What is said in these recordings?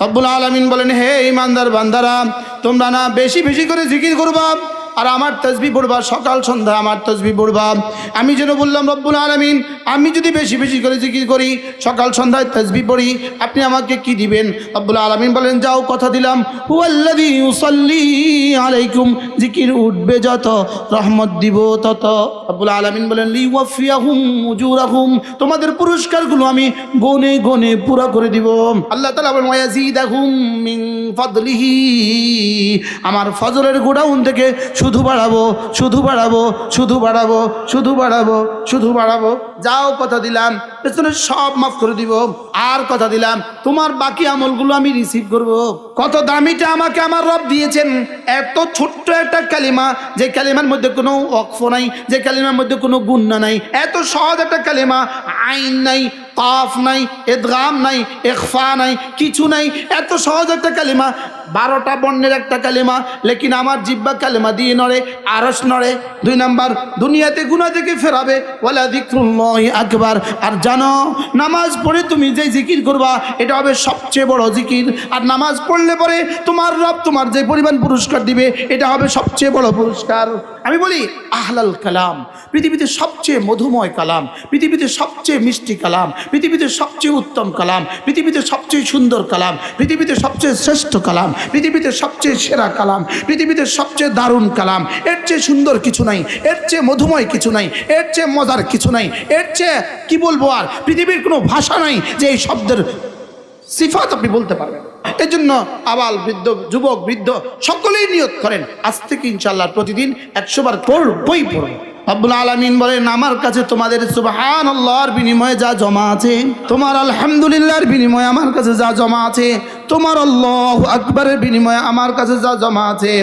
রব্বুল আলমিন বলেন হে ইমানদার বান্দারা তোমরা না বেশি বেশি করে জিকির করবা? আর আমার তসবি পড়বা, সকাল, সন্ধ্যা আমার তসবি পড়বা। আমি যেন বললাম, রব্বুল আলমিন, আমি যদি বেশি বেশি করে জিকির করি, সকাল, সন্ধ্যায় তসবি পড়ি, আপনি আমাকে কি দিবেন? রব্বুল আলমিন বলেন, যাও, কথা দিলাম। আলাইকুম, জিকির উঠবে যত, রহমত দিব তত। রব্বুল আলমিন বলেন লিওয়াফিয়াহুম উজুরাহুম, তোমাদের পুরস্কারগুলো আমি গনে গনে পুরো করে দিব। আল্লাহ তাআলা বলেন ফাদলিহি। আমার ফজরের গোডাউন থেকে বাড়াবো, শুধু বাড়াবো শুধু বাড়াবো শুধু বাড়াবো শুধু বাড়াবো। যাও কথা দিলাম পেছনে সব মাফ করে দিব। আর কথা দিলাম, তোমার বাকি আমলগুলো আমি রিসিভ করব। কত দামিটা আমাকে আমার রব দিয়েছেন। এত ছোট্ট একটা কালিমা, যে কালিমার মধ্যে কোনো অক্ফ নাই, যে কালিমার মধ্যে কোনো গুন্না নাই। এত সহজ একটা কালিমা, আইন নাই কাফ নাই, এদগাম নাই এখফা নাই, কিছু নাই। এত সহজ একটা কালিমা, বারোটা বর্ণের একটা কালিমা, লেকিন আমার জিব্বা কালিমা দিয়ে নড়ে আরস নড়ে। দুই নাম্বার, দুনিয়াতে গুণা থেকে ফেরাবে, ওয়ালা দিক্রুল্লাহি আকবার। আর জানো, নামাজ পড়ে তুমি যে জিকির করবা, এটা হবে সবচেয়ে বড় জিকির। আর নামাজ পড়লে পরে তোমার রব তোমার যে পরিমাণ পুরস্কার দিবে, এটা হবে সবচেয়ে বড় পুরস্কার। আমি বলি, আহলাল কালাম, পৃথিবীতে সবচেয়ে মধুময় কালাম, পৃথিবীতে সবচেয়ে মিষ্টি কালাম, পৃথিবীতে সবচেয়ে উত্তম কালাম, পৃথিবীতে সবচেয়ে সুন্দর কালাম, পৃথিবীতে সবচেয়ে শ্রেষ্ঠ কালাম, পৃথিবীতে সবচেয়ে সেরা কালাম, পৃথিবীতে সবচেয়ে দারুণ কালাম, এর চেয়ে সুন্দর কিছু নাই, এর চেয়ে মধুময় কিছু নাই, এর চেয়ে মজার কিছু নাই, এর চেয়ে, কি বলব আর, পৃথিবীর কোনো ভাষা নাই যে এই শব্দের সিফাত আপনি বলতে পারবেন। এই জন্য আবাল বৃদ্ধ, যুবক, বৃদ্ধ সকলেই নিয়ত করেন। আজ থেকে ইনশাল্লাহ প্রতিদিন একশো বার পড়বই পড়ব। আব্বুল আলমিন বলেন, আমার কাছে তোমাদের আল্লাহর বিনিময়ে যা জমা আছে, তোমার আলহামদুলিল্লাহর বিনিময়ে আমার কাছে যা জমা আছে, তোমার আল্লাহ আকবরের বিনিময়ে আমার কাছে যা জমা আছে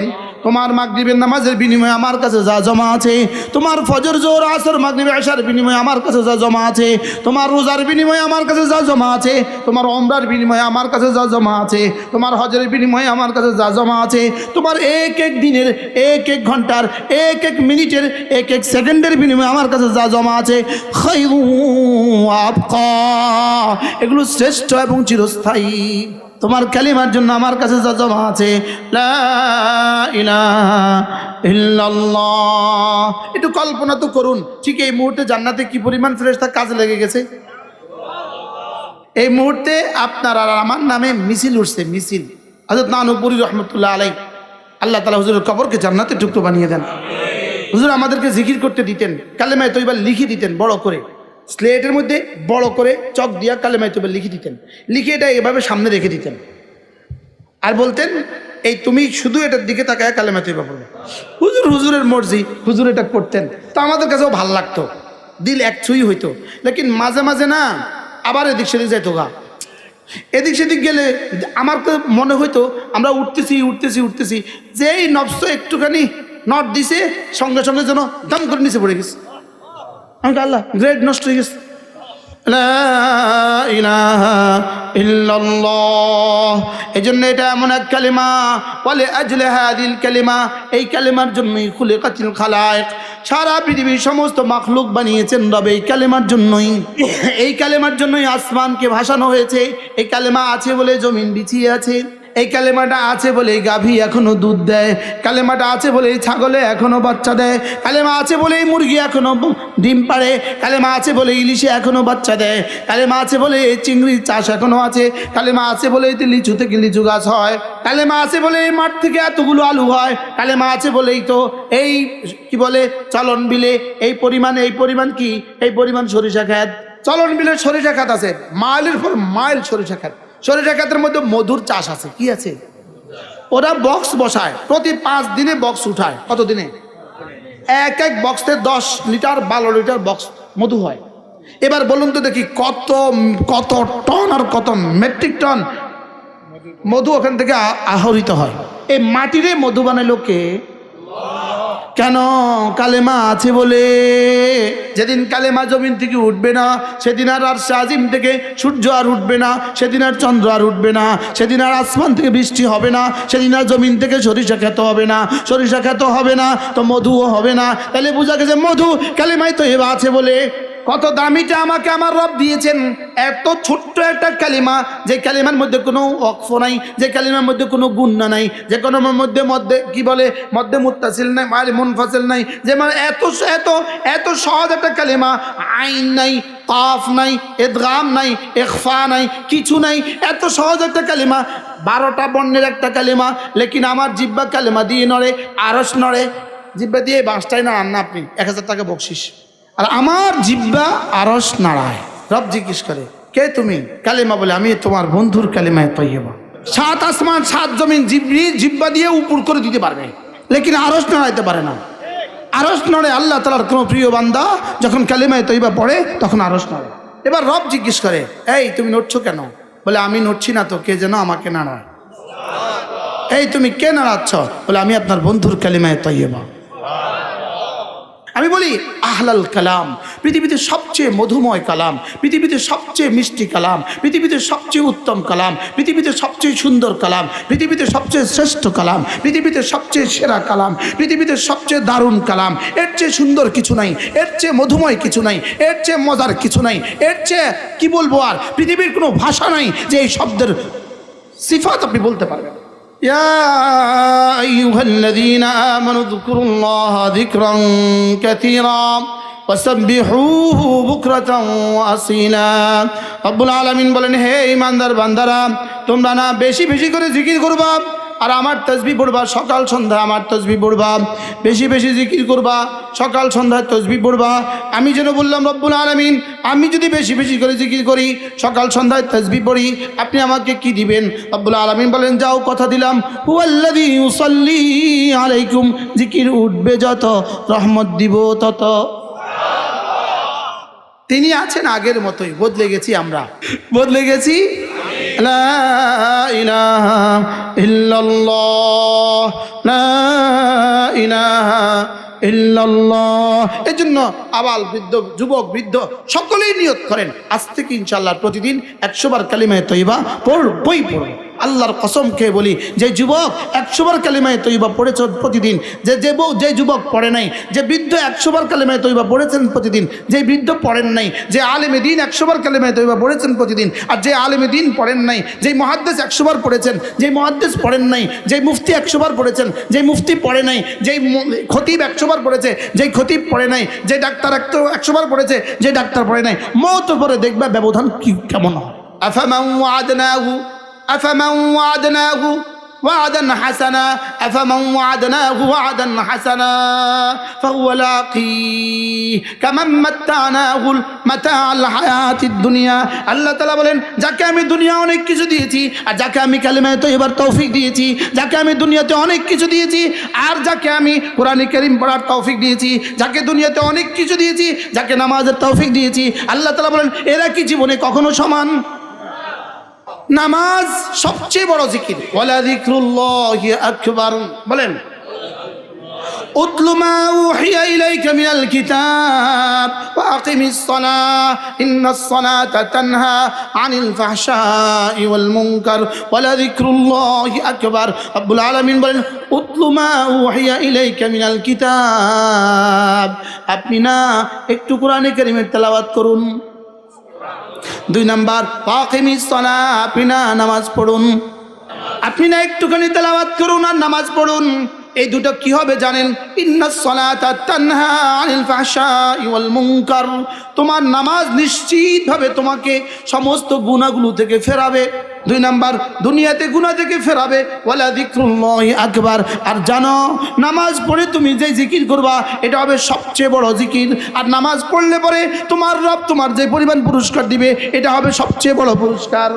তোমার মাগরিবের নামাজের বিনিময়ে আমার কাছে যা জমা আছে, তোমার ফজর জোর আসর মাগরিবে আসার বিনিময়ে আমার কাছে যা জমা আছে, তোমার রোজার বিনিময়ে আমার কাছে যা জমা আছে, তোমার অমরার বিনিময়ে আমার কাছে যা জমা আছে, তোমার হজের বিনিময়ে আমার কাছে যা জমা আছে, তোমার এক এক দিনের, এক এক ঘণ্টার, এক এক মিনিটের, এক এক সেকেন্ডের বিনিময়ে আমার কাছে যা জমা আছে। এগুলো শ্রেষ্ঠ এবং চিরস্থায়ী তোমার কালিমার জন্য আমার কাছে যা জমা আছে একটু কল্পনা তো করুন, ঠিক এই মুহূর্তে জান্নাতে কি পরিমাণ ফেরেশতা কাজে লেগে গেছে? এই মুহূর্তে আপনার আর আমার নামে মিছিল উঠছে, মিছিল। হজরত নানুপুরি রহমতুল্লাহ আলাই আল্লাহ তালা হুজুরের কবরকে জান্নাতে টুকরো বানিয়ে দেন। হুজুর আমাদেরকে জিকির করতে দিতেন, কালেমায় তো এবার লিখে দিতেন, বড় করে। স্লেটের মধ্যে বড় করে চক দিয়া কালেমায় তৈবার লিখে দিতেন। লিখে এটা এভাবে সামনে রেখে দিতেন। আর বলতেন, এই তুমি শুধু এটার দিকে তাকায় কালেমা তৈবা পড়বে হুজুর হুজুরের মর্জি, হুজুর এটা করতেন। তো আমাদের কাছেও ভালো লাগতো। দিল এক ছুঁই হইতো। লেকিন মাঝে মাঝে না, আবার এদিক সেদিক যাইতো গা। এদিক সেদিক গেলে আমার তো মনে হইতো, আমরা উঠতেছি উঠতেছি উঠতেছি। যেই নবস একটুখানি নট দিছে, সঙ্গে সঙ্গে যেন দাম করে নিচে পড়ে গেছে। আমি আল্লাহ গ্রেড নষ্ট হয়ে গেছে। এই জন্য এটা এমন এক বলে এই জন্যই খুলে সারা পৃথিবীর সমস্ত মাখলুক বানিয়েছেন রবে এই জন্যই। এই কালেমার জন্যই আসমানকে ভাসানো হয়েছে। এই কালেমা আছে বলে জমিন বিছিয়ে আছে। এই কালেমাটা আছে বলে এই গাভী এখনও দুধ দেয়। কালেমাটা আছে বলে এই ছাগলে এখনও বাচ্চা দেয়। কালেমা আছে বলে এই মুরগি এখনও ডিম পাড়ে। কালেমা আছে বলে ইলিশে এখনও বাচ্চা দেয়। কালেমা আছে বলে এই চিংড়ির চাষ এখনও আছে। কালেমা আছে বলে এতে লিচু থেকে লিচু গাছ হয়। কালেমা আছে বলে এই মাঠ থেকে এতগুলো আলু হয়। কালেমা আছে বলেই তো এই, কি বলে, চলন বিলে এই পরিমাণ এই পরিমাণ কি? এই পরিমাণ সরিষা খ্যাত চলন বিলের সরিষা খাত আছে। মাইলের পর মাইল সরিষা খাত সরিষা খাতের মধ্যে মধুর চাষ আছে। কি আছে? ওরা বক্স বসায়, প্রতি পাঁচ দিনে বক্স উঠায়। কত দিনে? এক এক বক্সে দশ লিটার, বারো লিটার বক্স মধু হয়। এবার বলুন তো দেখি কত কত টন আর কত মেট্রিক টন মধু ওখান থেকে আহরিত হয়। এই মাটিরে মধু বানালো কে? কেন কালেমা আছে বলে? যেদিন কালেমা জমিন থেকে উঠবে না, সেদিন আর আর আজিম থেকে সূর্য আর উঠবে না, সেদিন আর চন্দ্র আর উঠবে না, সেদিন আর আসমান থেকে বৃষ্টি হবে না, সেদিন আর জমিন থেকে সরিষা খেত হবে না, সরিষা খেত হবে না, তো মধুও হবে না। তাহলে বোঝা গেছে মধু কালেমাই তো এবার আছে বলে। কত দামিটা আমাকে আমার রব দিয়েছেন? এত ছোট্ট একটা কালিমা, যে কালিমার মধ্যে কোনো অক্ষ নাই, যে কালিমার মধ্যে কোনো গুন্না নাই, যে কোনো মধ্যে মধ্যে, কি বলে, মধ্যে মুত্তাসিল নাই মানে মুনফাসিল নাই, যে মানে এত এত এত সহজ একটা কালিমা, আইন নাই, কাফ নাই, এদগাম নাই এখফা নাই, কিছু নাই, এত সহজ একটা কালিমা, বারোটা বর্ণের একটা কালিমা, লেকিন আমার জিব্বা কালিমা দিয়ে নড়ে, আরস নড়ে, জিব্বা দিয়ে বাঁশটাই না আন না আপনি, এক হাজার টাকা বকশিস। আর আমার জিব্বা আরস নাড়ায়। রব জিজ্ঞেস করে কে তুমি? কালিমা বলে আমি তোমার বন্ধুর কালিমায় তৈবা সাত আসমান সাত জমিন জিব্রি জিব্বা দিয়ে উপর করে দিতে পারবে। লেকিন আরস নাড়াইতে পারে না। আরস নড়ে আল্লাহ তালার কোনো প্রিয় বান্দা যখন কালিমায় তৈবা পড়ে তখন আরস নড়ে। এবার রব জিজ্ঞেস করে এই তুমি নড়ছো কেন? বলে আমি নড়ছি না তো কে যেন আমাকে নাড়ায়? এই তুমি কে নাড়াচ্ছ? বলে আমি আপনার বন্ধুর কালিমায় তৈবা আমি বলি, আহলাল কালাম, পৃথিবীতে সবচেয়ে মধুময় কালাম, পৃথিবীতে সবচেয়ে মিষ্টি কালাম, পৃথিবীতে সবচেয়ে উত্তম কালাম, পৃথিবীতে সবচেয়ে সুন্দর কালাম, পৃথিবীতে সবচেয়ে শ্রেষ্ঠ কালাম, পৃথিবীতে সবচেয়ে সেরা কালাম, পৃথিবীতে সবচেয়ে দারুণ কালাম, এর চেয়ে সুন্দর কিছু নাই, এর চেয়ে মধুময় কিছু নাই, এর চেয়ে মজার কিছু নাই, এর চেয়ে, কি বলব আর, পৃথিবীর কোনো ভাষা নাই যে এই শব্দের সিফাত আপনি বলতে পারবেন। يا أيها الذين آمنوا اذكروا الله ذكرا كثيرا وسبحوه بكرة وأصيلا রব্বুল আলামিন বলেন হে ইমানদার বান্দারা তোমরা না বেশি বেশি করে জিকির করবা আর আমার তসবি পড়বা, সকাল সন্ধ্যা আমার তসবি পড়বা। বেশি বেশি জিকির করবা, সকাল সন্ধ্যায় তসবি পড়বা। আমি যেন বললাম, রব্বুল আলমিন, আমি যদি বেশি বেশি করে জিকির করি, সকাল সন্ধ্যায় তসবি পড়ি, আপনি আমাকে কি দিবেন? রব্বুল আলমিন বলেন, যাও, কথা দিলাম। হুয়াল্লাদি আলাইকুম, জিকির উঠবে যত, রহমত দিব তত। তিনি আছেন আগের মতোই, বদলে গেছি আমরা। বদলে গেছি লা ইলাহা ইল্লাল্লাহ, লা ইলাহা ইল্লাল্লাহ। এই জন্য আবাল বৃদ্ধ, যুবক, বৃদ্ধ সকলেই নিয়ত করেন। আজ থেকে ইনশাল্লাহ প্রতিদিন একশো বার কালিমায় তৈবা পড়বই পড়ব আল্লাহর কসম খেয়ে বলি, যে যুবক একশোবার কালিমায় তৈবা পড়েছ প্রতিদিন, যে যে বউ, যে যুবক পড়ে নাই, যে বৃদ্ধ একশোবার কালিমায় তৈবা পড়েছেন প্রতিদিন, যে বৃদ্ধ পড়েন নাই, যে আলেমে দিন একশো বার কালিমায় তৈবা পড়েছেন প্রতিদিন, আর যে আলেমে দিন পড়েন নাই, যে মহাদ্দেশ একশোবার পড়েছেন, যে মহাদ্দেশ পড়েন নাই, যে মুফতি একশোবার পড়েছেন, যে মুফতি পড়ে নাই যেই খতিব একশো বার পড়েছে যেই খতিব পড়ে নাই, যে ডাক্তার একশো একশো বার পড়েছে, যে ডাক্তার পড়ে নাই, মত পরে দেখবে ব্যবধান কি, কেমন হয়? আফামান ওয়াদনাহু আফামান ওয়াদনাহু وعدا حسنا أفمن وعدناه وعدا حسنا فهو لاقيه كمن متعناه متاع الحياة الدنيا আল্লাহ তালা বলেন যাকে আমি দুনিয়া অনেক কিছু দিয়েছি আর যাকে আমি কালিমায় তো এবার তৌফিক দিয়েছি যাকে আমি দুনিয়াতে অনেক কিছু দিয়েছি আর যাকে আমি কোরআন করিম পড়ার তৌফিক দিয়েছি যাকে দুনিয়াতে অনেক কিছু দিয়েছি যাকে নামাজের তৌফিক দিয়েছি আল্লাহ তালা বলেন এরা কি জীবনে কখনো সমান নামাজ সবচেয়ে বড় জিকির ওয়ালা যিকরুল্লাহ আকবার বলেন اتل ما اوحي اليك من الكتاب واقم الصلاه ان الصلاه تنهى عن الفحشاء والمنكر ولذكر الله اكبر رب العالمين বলেন اتل ما اوحي اليك من الكتاب আপনি না একটু কোরআনে কারীমের তেলাওয়াত করুন দুই নাম্বার পাকিমি সলা আপনি না নামাজ পড়ুন। আপনি না একটুখানি তেলাবাদ করুন আর নামাজ পড়ুন। এই দুটো কি হবে জানেন? তোমার নামাজ নিশ্চিতভাবে তোমাকে সমস্ত গুনাহগুলো থেকে ফেরাবে। দুই নাম্বার, দুনিয়াতে গুনাহ থেকে ফেরাবে। ওয়ালা আকবার। আর জানো, নামাজ পড়ে তুমি যে জিকির করবা, এটা হবে সবচেয়ে বড় জিকির। আর নামাজ পড়লে পরে তোমার রব তোমার যে পরিমাণ পুরস্কার দিবে, এটা হবে সবচেয়ে বড় পুরস্কার।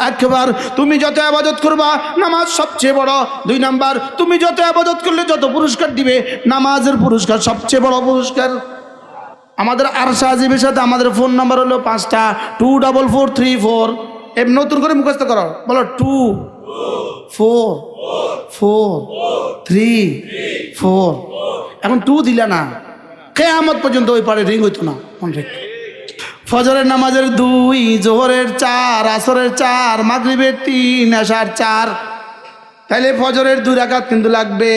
আকবার। তুমি যত আবাদত করবা, নামাজ সবচেয়ে বড়। দুই নাম্বার, তুমি যত আবাদত করলে যত পুরস্কার দিবে, নামাজের পুরস্কার সবচেয়ে বড় পুরস্কার। আমাদের আর সাহাজিবের সাথে আমাদের ফোন নাম্বার হলো পাঁচটা, two double four three four. এ, নতুন করে মুখস্থ করো। বলো, two four four, three four. এখন টু দিলে না কে কেয়ামত পর্যন্ত ওই পারে রিং হইতো না। মনে রেখে। ফজরের নামাজের দুই, জোহরের চার, আসরের চার, মাগরিবের তিন আসার চার। তাইলে ফজরের দুই রাকাত কিন্তু লাগবে।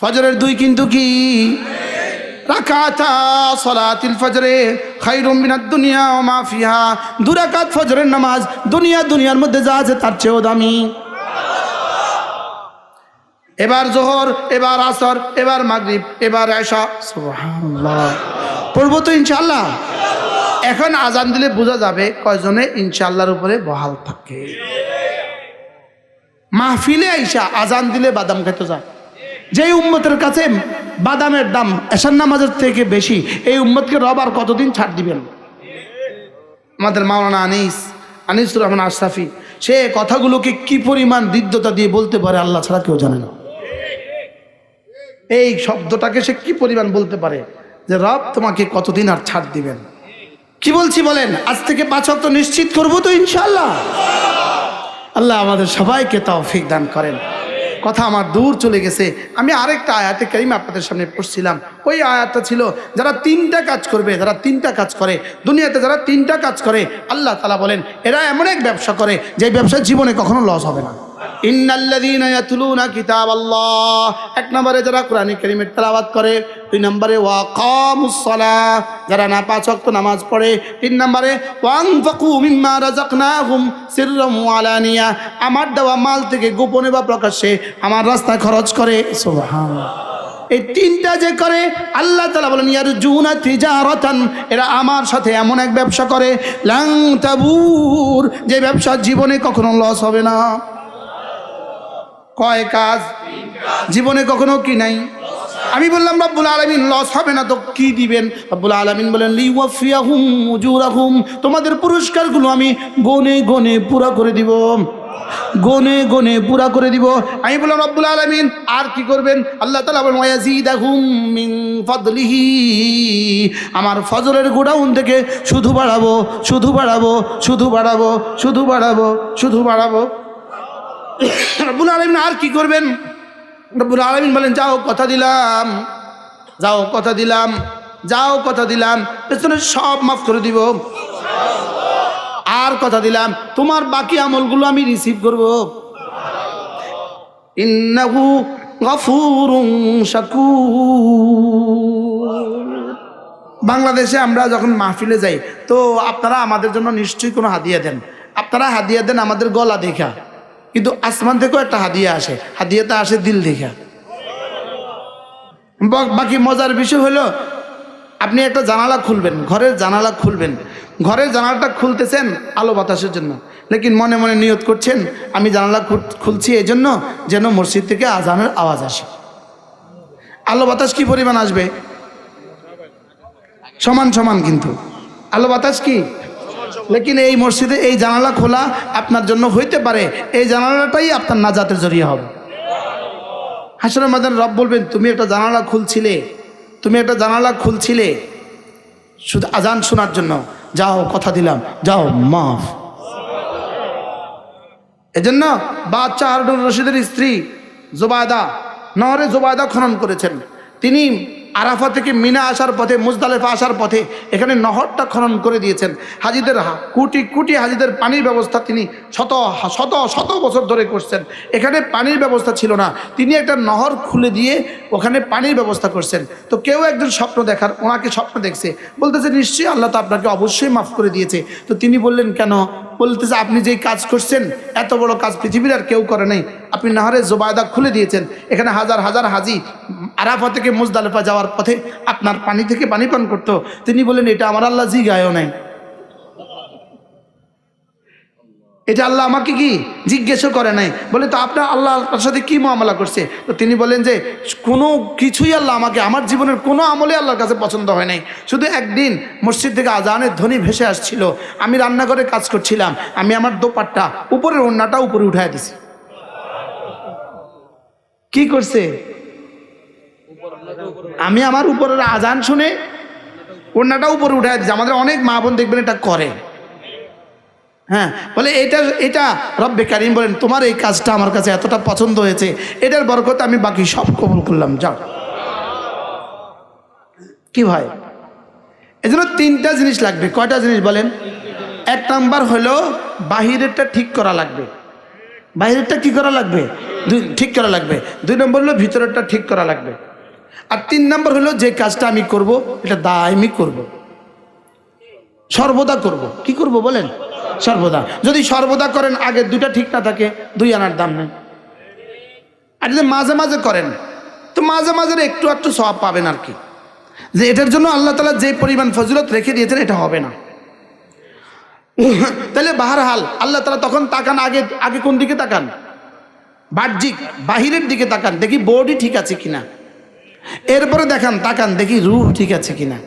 ফজরের দুই কিন্তু কি? ফজরে দুনিয়া মাফিহা দুরাকাত ফজরের নামাজ দুনিয়া দুনিয়ার মধ্যে যা আছে তার দামি। এবার জোহর, এবার আসর, এবার মাগরিব, এবার পড়ব তো ইনশাআল্লাহ? এখন আজান দিলে বোঝা যাবে কয়জনে ইনশাআল্লাহর উপরে বহাল থাকে। মাহফিলে আইসা আজান দিলে বাদাম খেতে যায় যেই উম্মতের কাছে বাদামের দাম এশার নামাজের থেকে বেশি, এই উম্মতকে রব আর কতদিন ছাড় দিবেন? আমাদের মাওলানা আনিস, আনিসুর রহমান আশরাফি, সে কথাগুলোকে কি পরিমাণ দিদ্যতা দিয়ে বলতে পারে আল্লাহ ছাড়া কেউ জানে না। এই শব্দটাকে সে কি পরিমাণ বলতে পারে? যে রব তোমাকে কতদিন আর ছাড় দিবেন? কি বলছি বলেন? আজ থেকে পাঁচ অক্ট নিশ্চিত করব তো ইনশাল্লাহ আল্লাহ আমাদের সবাইকে তৌফিক দান করেন। কথা আমার দূর চলে গেছে। আমি আরেকটা আয়াতে কারিম আপনাদের সামনে পড়ছিলাম। ওই আয়াতটা ছিল, যারা তিনটা কাজ করবে, যারা তিনটা কাজ করে, দুনিয়াতে যারা তিনটা কাজ করে, আল্লাহ তালা বলেন, এরা এমন এক ব্যবসা করে, যে ব্যবসা জীবনে কখনো লস হবে না। এক নম্বরে যারা কোরআন করে, দুই নম্বরে যারা না পাঁচ নামাজ পড়ে, তিন নম্বরে আমার দেওয়া মাল থেকে গোপনে বা প্রকাশ্যে আমার রাস্তায় খরচ করে। এই তিনটা যে করে, আল্লাহ তালা বলেন ইয়ার জুনা তিজারতান, এরা আমার সাথে এমন এক ব্যবসা করে, লাং তাবুর, যে ব্যবসা জীবনে কখনো লস হবে না। কয় কাজ? জীবনে কখনো কি নাই? আমি বললাম, রব্বুল আলমিন লস হবে না তো কি দিবেন? রব্বুল আলমিন বলেন লিওয়াফিয়াহুম তোমাদের পুরস্কারগুলো আমি গনে গনে পুরা করে দিব। গনে গনে পুরা করে দিব। আমি বললাম, রব্বুল আলমিন, আর কি করবেন? আল্লাহ তালা বলেন ফাদলিহি, আমার ফজরের গোডাউন থেকে শুধু বাড়াবো শুধু বাড়াবো শুধু বাড়াবো শুধু বাড়াবো শুধু বাড়াবো। রব্বুল আলমিন আর কি করবেন? রব্বুল আলমিন বলেন, যাও, কথা দিলাম। যাও, কথা দিলাম। যাও, কথা দিলাম। পেছনে সব মাফ করে দিব। আর কথা দিলাম। তোমার বাকি আমলগুলো আমি রিসিভ করব। ইন্নাহু গফুরুন শাকুর। বাংলাদেশে আমরা যখন মাহফিলে যাই, তো আপনারা আমাদের জন্য নিশ্চয়ই কোনো হাদিয়া দেন। আপনারা হাদিয়া দেন আমাদের গলা দেখা। কিন্তু আসমান থেকেও একটা হাদিয়া আসে। হাদিয়াটা আসে দিল দেখা। বাকি মজার বিষয় হলো, আপনি একটা জানালা খুলবেন, ঘরের জানালা খুলবেন। ঘরের জানালাটা খুলতেছেন আলো বাতাসের জন্য। লেকিন মনে মনে নিয়ত করছেন, আমি জানালা খুলছি এই জন্য যেন মসজিদ থেকে আজানের আওয়াজ আসে। আলো বাতাস কি পরিমাণ আসবে? সমান সমান কিন্তু। আলো বাতাস কি? লেকিন এই মসজিদে এই জানালা খোলা আপনার জন্য হইতে পারে। এই জানালাটাই আপনার নাজাতের জড়িয়ে হবে। হাসর মাদান রব বলবেন, তুমি একটা জানালা খুলছিলে, তুমি একটা জানালা খুলছিলে শুধু আজান শোনার জন্য। যাও, কথা দিলাম। যাও, মাফ। এজন্য বাচ্চা হারুন রশিদের স্ত্রী জোবায়দা, নহরে জোবায়দা খনন করেছেন। তিনি আরাফা থেকে মিনা আসার পথে, মুজদালেফা আসার পথে এখানে নহরটা খনন করে দিয়েছেন। হাজিদের কোটি কোটি হাজিদের পানির ব্যবস্থা তিনি শত শত শত বছর ধরে করছেন। এখানে পানির ব্যবস্থা ছিল না। তিনি একটা নহর খুলে দিয়ে ওখানে পানির ব্যবস্থা করছেন। তো কেউ একজন স্বপ্ন দেখার, ওনাকে স্বপ্ন দেখছে। বলতেছে, নিশ্চয়ই আল্লাহ তো আপনাকে অবশ্যই মাফ করে দিয়েছে। তো তিনি বললেন, কেন? বলতেছে, আপনি যেই কাজ করছেন, এত বড় কাজ পৃথিবীর আর কেউ করে নাই। আপনি নাহরে জোবায়দা খুলে দিয়েছেন। এখানে হাজার হাজার হাজি আরাফা থেকে মুজদালেফা যাওয়ার পথে আপনার পানি থেকে পানি পান করতো। তিনি বলেন এটা আমার আল্লাহ জি গায়েও নাই। এটা আল্লাহ আমাকে কি জিজ্ঞেসও করে নাই। বলে, তো আপনার আল্লাহ আপনার সাথে কি মামলা করছে? তো তিনি বলেন যে, কোনো কিছুই আল্লাহ আমাকে, আমার জীবনের কোনো আমলে আল্লাহর কাছে পছন্দ হয় নাই। শুধু একদিন মসজিদ থেকে আজানের ধ্বনি ভেসে আসছিল। আমি রান্নাঘরে কাজ করছিলাম। আমি আমার দোপাট্টা, উপরের ওড়নাটা উপরে উঠাই দিছি। কি করছে? আমি আমার উপরের আজান শুনে কন্যাটা উপরে উঠাই দিছি। আমাদের অনেক মা বোন দেখবেন এটা করে। হ্যাঁ বলে এটা এটা রব্বে কারিম বলেন, তোমার এই কাজটা আমার কাছে এতটা পছন্দ হয়েছে, এটার বরকত আমি বাকি সব কবুল করলাম, যাও। কি ভাই? এজন্য তিনটা জিনিস লাগবে। কয়টা জিনিস বলেন? এক নাম্বার হলো বাহিরেরটা ঠিক করা লাগবে। বাহিরেরটা কি করা লাগবে? দুই, ঠিক করা লাগবে। দুই নম্বর হলো ভিতরেরটা ঠিক করা লাগবে। আর তিন নম্বর হলো যে কাজটা আমি করব, এটা দায়মি করব। সর্বদা করব। কি করব বলেন? সর্বদা। যদি সর্বদা করেন আগের দুটা ঠিক না থাকে, দুই আনার দাম নেই। আর যদি মাঝে মাঝে করেন, তো মাঝে মাঝে একটু একটু সব পাবেন আর কি। যে এটার জন্য আল্লাহ তালা যে পরিমাণ ফজিলত রেখে দিয়েছেন, এটা হবে না। তাহলে বাহার হাল আল্লাহ তালা তখন তাকান, আগে আগে কোন দিকে তাকান? বাহ্যিক, বাহিরের দিকে তাকান, দেখি বডি ঠিক আছে কিনা। এরপরে দেখান, তাকান, দেখি রুহ ঠিক আছে কিনা।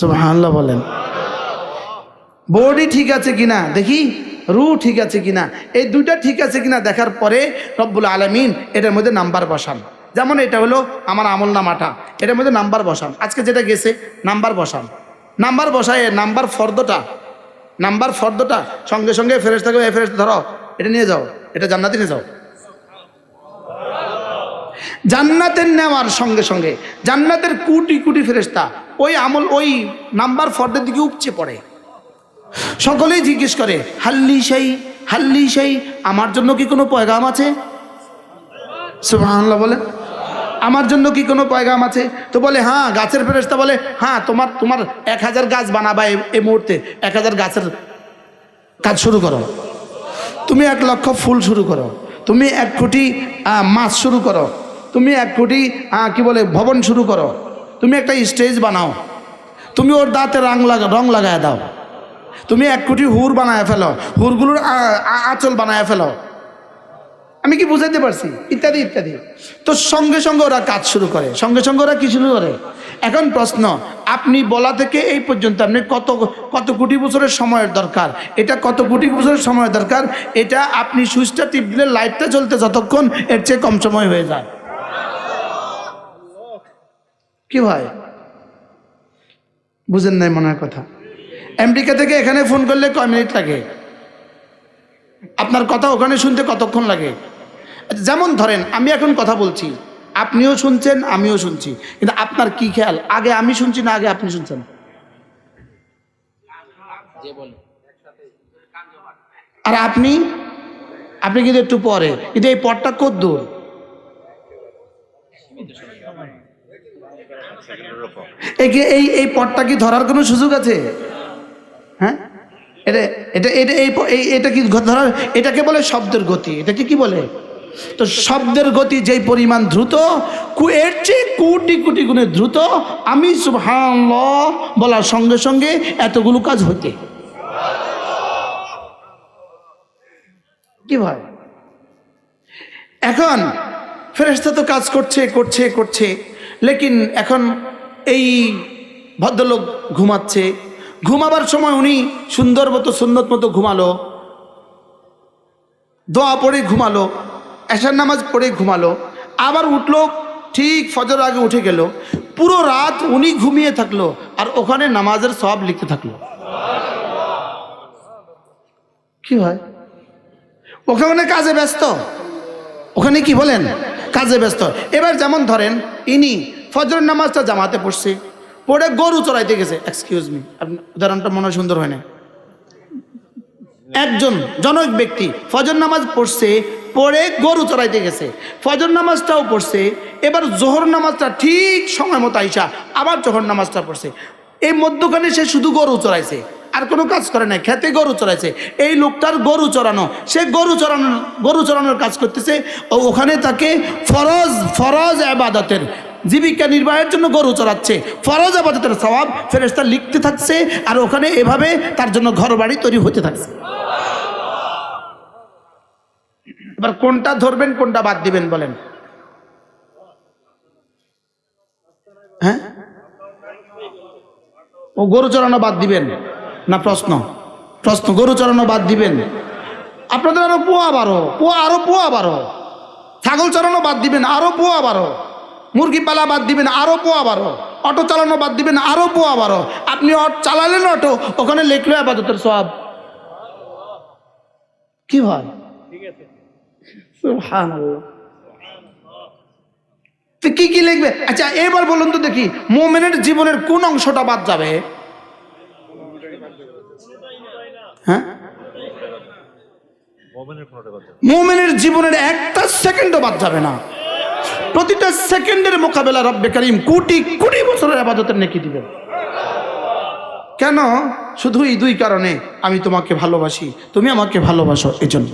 সুবহানাল্লাহ বলেন। বডি ঠিক আছে কিনা, দেখি রু ঠিক আছে কিনা। এই দুইটা ঠিক আছে কিনা দেখার পরে রব্বুল আলমিন এটার মধ্যে নাম্বার বসান। যেমন এটা হলো আমার আমল নামাটা, এটার মধ্যে নাম্বার বসান। আজকে যেটা গেছে, নাম্বার বসান। নাম্বার বসায়, নাম্বার ফর্দটা নাম্বার ফর্দটা, সঙ্গে সঙ্গে ফেরেস থাকবে এই ফেরেস ধরো, এটা নিয়ে যাও, এটা জান্নাতে নিয়ে যাও। জান্নাতের নেওয়ার সঙ্গে সঙ্গে, জান্নাতের কুটি কুটি ফেরেস্তা ওই আমল, ওই নাম্বার ফর্দের দিকে উপচে পড়ে। সকলেই জিজ্ঞেস করে, হাল্লি সেই হাল্লি সেই, আমার জন্য কি কোনো পয়গাম আছে? সুবহানাল্লাহ বলে আমার জন্য কি কোনো পয়গাম আছে? তো বলে হ্যাঁ গাছের ফেরেস্তা বলে হ্যাঁ তোমার তোমার এক হাজার গাছ বানাবা এই মুহূর্তে, এক হাজার গাছের কাজ শুরু করো। তুমি এক লক্ষ ফুল শুরু করো। তুমি এক কোটি মাছ শুরু করো। তুমি এক কোটি কি বলে, ভবন শুরু করো। তুমি একটা স্টেজ বানাও। তুমি ওর দাঁতে রং লাগা, রং লাগায় দাও। তুমি এক কোটি হুর বানায় ফেলো। হুরগুলোর আঁচল বানায় ফেলো। আমি কি বুঝাইতে পারছি? ইত্যাদি ইত্যাদি। তো সঙ্গে সঙ্গে ওরা কাজ শুরু করে। সঙ্গে সঙ্গে ওরা কি শুরু করে? এখন প্রশ্ন, আপনি বলা থেকে এই পর্যন্ত আপনি কত কত কোটি বছরের সময়ের দরকার? এটা কত কোটি বছরের সময়ের দরকার? এটা আপনি সুইচটা টিপ দিলে লাইটটা চলতে যতক্ষণ, এর চেয়ে কম সময় হয়ে যায়। কি ভাই বুঝেন নাই মনে কথা। আমেরিকা থেকে এখানে ফোন করলে কয় মিনিট লাগে? আপনার কথা ওখানে শুনতে কতক্ষণ লাগে? যেমন ধরেন আমি এখন কথা বলছি। আপনিও শুনছেন আমিও শুনছি। কিন্তু আপনার কি খেয়াল? আগে আমি শুনছি না আগে আপনি শুনছেন? আর আপনি? আপনি কিন্তু একটু পরে। কিন্তু এই পথটা কত দূর? এই এই কি ধরার কোনো সুযোগ আছে? হ্যাঁ? এটা এটা এটা এই এটা কি ধরার, এটাকে বলে শব্দের গতি। এটাকে কি বলে? তো শব্দের গতি যেই পরিমাণ দ্রুত এর চেয়ে কোটি কোটি গুণে দ্রুত, আমি সুবহানাল্লাহ বলার সঙ্গে সঙ্গে এতগুলো কাজ হইতে। কি ভাই? এখন ফেরেস্তা তো কাজ করছে করছে করছে। লেকিন এখন এই ভদ্রলোক ঘুমাচ্ছে। ঘুমাবার সময় উনি সুন্দর মতো, সুন্নত মতো ঘুমালো। দোয়া পড়ে ঘুমালো, এশার নামাজ পড়ে ঘুমালো। আবার উঠল, ঠিক ফজর আগে উঠে গেল। পুরো রাত উনি ঘুমিয়ে থাকল আর ওখানে নামাজের সব লিখতে থাকল। কি হয় ওখানে কাজে ব্যস্ত? ওখানে কি বলেন? কাজে ব্যস্ত। এবার যেমন ধরেন, ইনি ফজর নামাজটা জামাতে পড়ছে, পড়ে গরু চড়াইতে গেছে। এক্সকিউজ মি উদাহরণটা মনে সুন্দর হয় না একজন জনক ব্যক্তি ফজর নামাজ পড়ছে, পড়ে গরু চড়াইতে গেছে। ফজর নামাজটাও পড়ছে, এবার জোহর নামাজটা ঠিক সময় মতো আইসা আবার জোহর নামাজটা পড়ছে। এই মধ্যখানে সে শুধু গরু চড়াইছে। আর কোনো কাজ করে নাই। খেতে গরু চড়াইছে। এই লোকটার গরু চড়ানো, সে গরু চড়ানো, গরু চড়ানোর কাজ করতেছে। ও ওখানে তাকে ফরজ ফরজ আবাদতের, জীবিকা নির্বাহের জন্য গরু চড়াচ্ছে। ফরজ আবাদতের স্বভাব ফেরেস্তা লিখতে থাকছে আর ওখানে এভাবে তার জন্য ঘর বাড়ি তৈরি হতে থাকছে। এবার কোনটা ধরবেন, কোনটা বাদ দিবেন বলেন। হ্যাঁ? ও গরু চড়ানো বাদ দিবেন। না প্রশ্ন? প্রশ্ন, গরু চড়ানো বাদ দিবেন। আপনাদের আরও পোয়া বারো, পোয়া, আরও পোয়া বারো। ছাগল চড়ানো বাদ দিবেন, আরও পোয়া বারো। মুরগি পালা বাদ দিবেন, আরও পোয়া বারো। অটো চালানো বাদ দিবেন, আরও পোয়া বারো। আপনি চালালেন অটো, ওখানে লিখলো আপাততের সব। কি হয়? কি কি লিখবে? আচ্ছা এবার বলুন তো দেখি, মোমেনের জীবনের কোন অংশটা বাদ যাবে? হ্যাঁ? মোমেনের জীবনের একটা সেকেন্ডও বাদ যাবে না। প্রতিটা সেকেন্ডের মোকাবেলা রব্বে করিম কোটি কোটি বছরের আবাদতের নেকি দিবেন। কেন? শুধু এই দুই কারণে আমি তোমাকে ভালোবাসি। তুমি আমাকে ভালোবাসো এই জন্য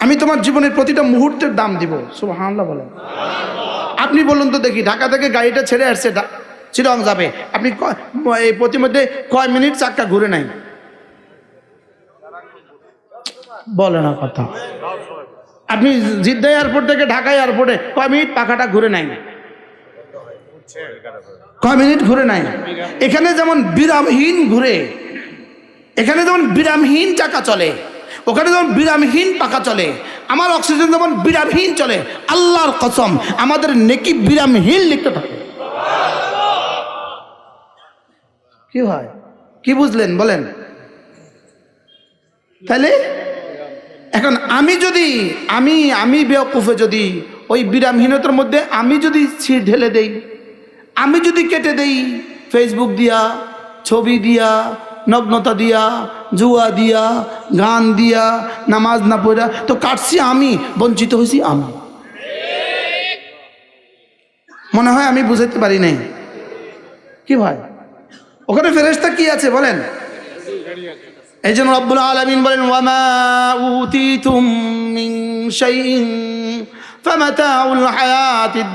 আমি তোমার জীবনের প্রতিটা মুহূর্তের দাম দিব। সুবহানাল্লাহ বলেন। আপনি বলুন তো দেখি ঢাকা থেকে গাড়িটা ছেড়ে আসছে চিরং যাবে। আপনি এই প্রতিমধ্যে কয় মিনিট চাক্কা ঘুরে নাই? বলে না কথা। আপনি জিদ্দা এয়ারপোর্ট থেকে ঢাকা এয়ারপোর্টে কয় মিনিট পাখাটা ঘুরে নাই? কয় মিনিট ঘুরে নাই? এখানে যেমন বিরামহীন ঘুরে, এখানে যেমন বিরামহীন চাকা চলে, ওখানে যেমন বিরামহীন পাকা চলে, আমার অক্সিজেন যেমন বিরামহীন চলে, আল্লাহর কসম, আমাদের নেকি বিরামহীন লিখতে থাকে। কি হয়? কি বুঝলেন? বলেন। তাহলে এখন আমি যদি, আমি আমি বেওকুফে যদি, ওই বিরামহীনতার মধ্যে আমি যদি ছিট ঢেলে দেই, আমি যদি কেটে দেই ফেসবুক দিয়া, ছবি দিয়া, নগ্নতা দিয়া, জুয়া দিয়া, গান দিয়া, নামাজ না পড়া, তো কাটছি আমি, বঞ্চিত হয়েছি আমি। মনে হয় আমি বুঝাতে পারি নাই। কি ভাই? ওখানে ফেরেশতা কি আছে বলেন? এই জন্য রব্বুল আলমিন বলেন, ওয়ামা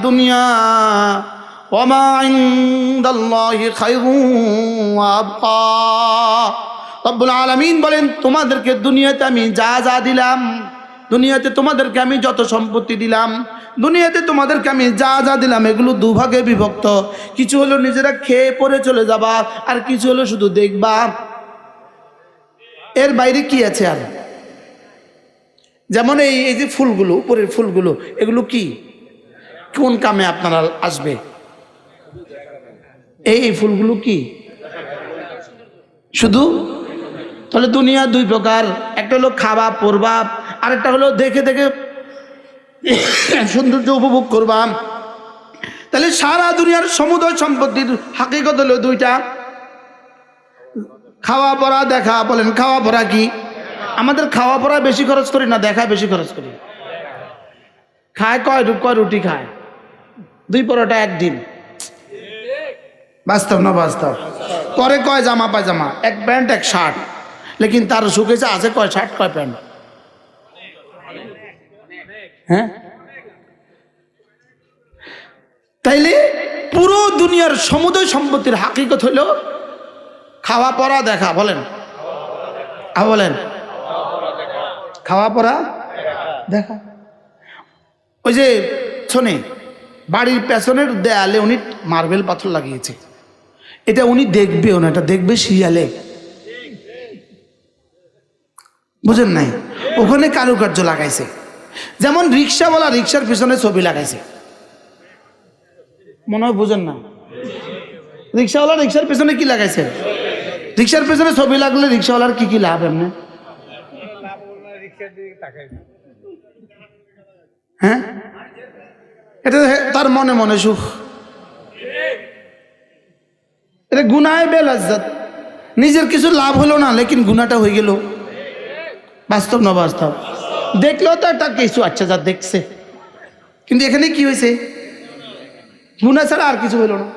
দুনিয়া আলমিন বলেন, তোমাদেরকে দুনিয়াতে আমি যা যা দিলাম, দুনিয়াতে তোমাদেরকে আমি যত সম্পত্তি দিলাম, দুনিয়াতে তোমাদেরকে আমি যা যা দিলাম, এগুলো দুভাগে বিভক্ত। কিছু হলো নিজেরা খেয়ে পরে চলে যাবা, আর কিছু হলো শুধু দেখবা। এর বাইরে কি আছে আর? যেমন এই এই যে ফুলগুলো, উপরের ফুলগুলো, এগুলো কি? কোন কামে আপনারা আসবে? এই এই ফুলগুলো কি? শুধু? তাহলে দুনিয়া দুই প্রকার। একটা হলো খাওয়া পরবা আরেকটা হলো দেখে দেখে সৌন্দর্য উপভোগ করবা। তাহলে সারা দুনিয়ার সমুদয় সম্পত্তির হাকিকত হলো দুইটা। খাওয়া পড়া দেখা, বলেন, খাওয়া পড়া কি? আমাদের খাওয়া পড়া বেশি খরচ করি না দেখা বেশি খরচ করি। খায় কয় কয় রুটি খায়? দুই পরোটা, এক ডিম। বাস্তব না বাস্তব? পরে কয় জামা, পায়জামা? এক প্যান্ট, এক শার্ট। লেকিন তার শুকেছে আছে কয় শার্ট, কয় প্যান্ট? হ্যাঁ? তাইলে পুরো দুনিয়ার সমুদয় সম্পত্তির হাকিকত হইল খাওয়া পড়া দেখা, বলেন। বলেন। খাওয়া পড়া দেখা। ওই যে, শোনে, বাড়ির পেছনের দেয়ালে উনি মার্বেল পাথর লাগিয়েছে। এটা উনি দেখবেও না, এটা দেখবে শিয়ালে। বুঝেন নাই? ওখানে কারুকার্য লাগাইছে। যেমন রিক্সাওয়ালা রিক্সার পিছনে ছবি লাগাইছে। মনে হয় বুঝেন না। রিক্সাওয়ালা রিক্সার পেছনে কি লাগাইছে? রিক্সার পেছনে ছবি লাগলে রিক্সাওয়ালার কি কি লাভ এমনি? হ্যাঁ? এটা তার মনে মনে সুখ। এটা গুনায় বেলাজ্জাত নিজের কিছু লাভ হলো না, লেকিন গুনাটা হয়ে গেল। বাস্তব না বাস্তব? দেখলেও তো একটা কিছু আচ্ছা যা দেখছে। কিন্তু এখানে কি হয়েছে? গুনা ছাড়া আর কিছু হলো না।